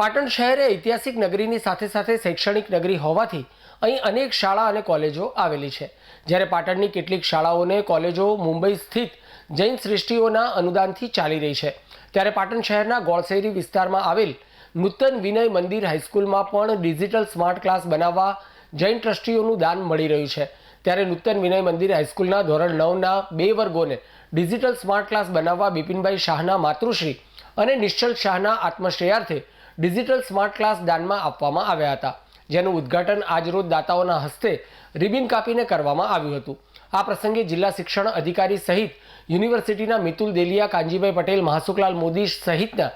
પાટણ શહેર એ ઐતિહાસિક નગરીની સાથે સાથે શૈક્ષણિક નગરી હોવાથી અહીં અનેક શાળા અને કોલેજો આવેલી છે. જ્યારે પાટણની કેટલીક શાળાઓને કોલેજો મુંબઈ સ્થિત જૈન સૃષ્ટિઓના અનુદાનથી ચાલી રહી છે. ત્યારે પાટણ શહેરના ગોળશેરી વિસ્તારમાં આવેલ નૂતન વિનય મંદિર હાઈસ્કૂલમાં પણ ડિજિટલ સ્માર્ટ ક્લાસ બનાવવા જૈન ટ્રસ્ટીઓનું દાન મળી રહ્યું છે. ત્યારે નૂતન વિનય મંદિર હાઈસ્કૂલના ધોરણ નવના બે વર્ગોને ડિજિટલ સ્માર્ટ ક્લાસ બનાવવા બિપિનભાઈ શાહના માતૃશ્રી અને નિશ્ચલ શાહના આત્મશ્રેયાર્થે ડિજિટલ સ્માર્ટ ક્લાસ દાનમાં આપવામાં આવ્યા હતા, જેનું ઉદ્ઘાટન આજરોજ દાતાઓના હસ્તે રિબિન કાપીને કરવામાં આવ્યું હતું. આ પ્રસંગે જિલ્લા શિક્ષણ અધિકારી સહિત યુનિવર્સિટીના મિતુલ દેલિયા કાંજીભાઈ પટેલ, મહાસુખલાલ મોદી સહિતના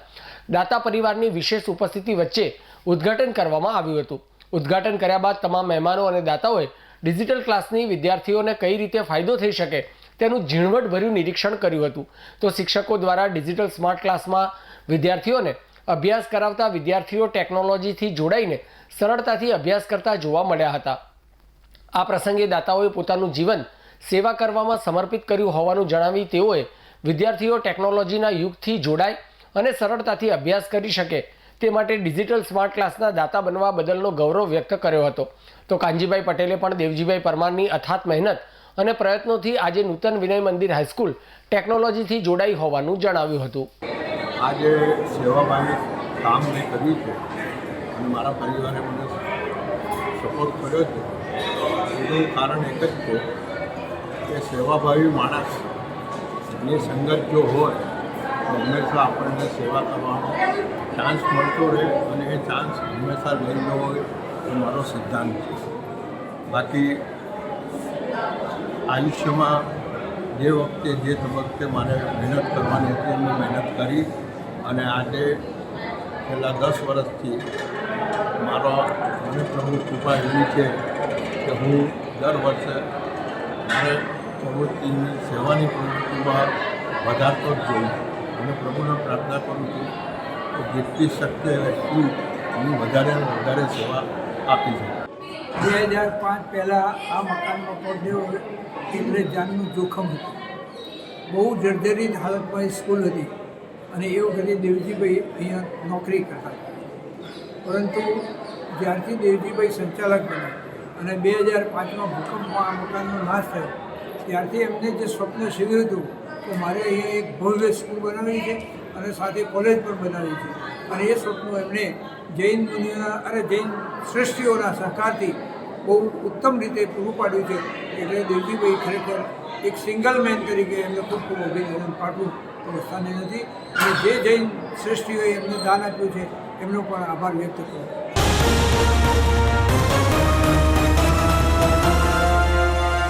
દાતા પરિવારની વિશેષ ઉપસ્થિતિ વચ્ચે ઉદ્ઘાટન કરવામાં આવ્યું હતું. ઉદ્ઘાટન કર્યા બાદ તમામ મહેમાનો અને દાતાઓએ ડિજિટલ ક્લાસની વિદ્યાર્થીઓને કઈ રીતે ફાયદો થઈ શકે તેનું ઝીણવટભર્યું નિરીક્ષણ કર્યું હતું. તો શિક્ષકો દ્વારા ડિજિટલ સ્માર્ટ ક્લાસમાં વિદ્યાર્થીઓને અભ્યાસ કરાવતા વિદ્યાર્થીઓ ટેકનોલોજીથી જોડાઈને સરળતાથી અભ્યાસ કરતા જોવા મળ્યા હતા. આ પ્રસંગે દાતાઓએ પોતાનું જીવન સેવા કરવામાં સમર્પિત કર્યું હોવાનું જણાવી તેઓએ વિદ્યાર્થીઓ ટેકનોલોજીના યુગથી જોડાય અને સરળતાથી અભ્યાસ કરી શકે તે માટે ડિજિટલ સ્માર્ટ ક્લાસના દાતા બનવા બદલનો ગૌરવ વ્યક્ત કર્યો હતો. તો કાનજીભાઈ પટેલે પણ દેવજીભાઈ પરમારની અથાત મહેનત અને પ્રયત્નોથી આજે નૂતન વિનય મંદિર હાઈસ્કૂલ ટેકનોલોજીથી જોડાઈ હોવાનું જણાવ્યું હતું. આજે સેવાભાવી કામ મેં કર્યું છે અને મારા પરિવારે મને સપોર્ટ કર્યો છે. એનું કારણ એક જ છે કે સેવાભાવી માણસની સંગત જો હોય તો હંમેશા આપણને સેવા કરવાનો ચાન્સ મળતો રહે અને એ ચાન્સ હંમેશા લઈ હોય એ મારો સિદ્ધાંત છે. બાકી આયુષ્યમાં જે વખતે, જે તબક્કે મારે મહેનત કરવાની હતી એમ મેં મહેનત કરી અને આજે છેલ્લા દસ વર્ષથી મારો મને પ્રભુ કૃપા એવી છે કે હું દર વર્ષે મારે પ્રવૃત્તિની, સેવાની પ્રવૃત્તિમાં વધારતો જ જોઉં. અને પ્રભુને પ્રાર્થના કરું છું કે જેટલી શક્ય એટલું હું વધારે વધારે સેવા આપી શકું. બે હજાર પાંચ પહેલાં આ મકાનમાં પહોંચ્યો એટલે જાનનું જોખમ હતું. બહુ જર્જરિત હાલતમાં સ્કૂલ હતી અને એ વખતે દેવજીભાઈ અહીંયા નોકરી કરતા પરંતુ જ્યારથી દેવજીભાઈ સંચાલક બન્યા અને બે હજાર પાંચમાં ભૂકંપમાં આ મકાનનો નાશ થયો, ત્યારથી એમને જે સ્વપ્ન સીવ્યું હતું કે મારે અહીંયા એક ભવ્ય સ્કૂલ બનાવવી છે અને સાથે કોલેજ પણ બનાવી છે. અને એ સ્વપ્નું એમણે જૈન મુનિઓના અને જૈન શ્રેષ્ઠીઓના સહકારથી બહુ ઉત્તમ રીતે પૂરું પાડ્યું છે. એટલે દેવજીભાઈ ખરેખર એક સિંગલ મેન તરીકે એમને ખૂબ ખૂબ અભિનંદન પાઠવું સ્થાને નથી. અને જે જૈન શ્રેષ્ઠીઓએ એમને દાન આપ્યું છે, એમનો પણ આભાર વ્યક્ત કરું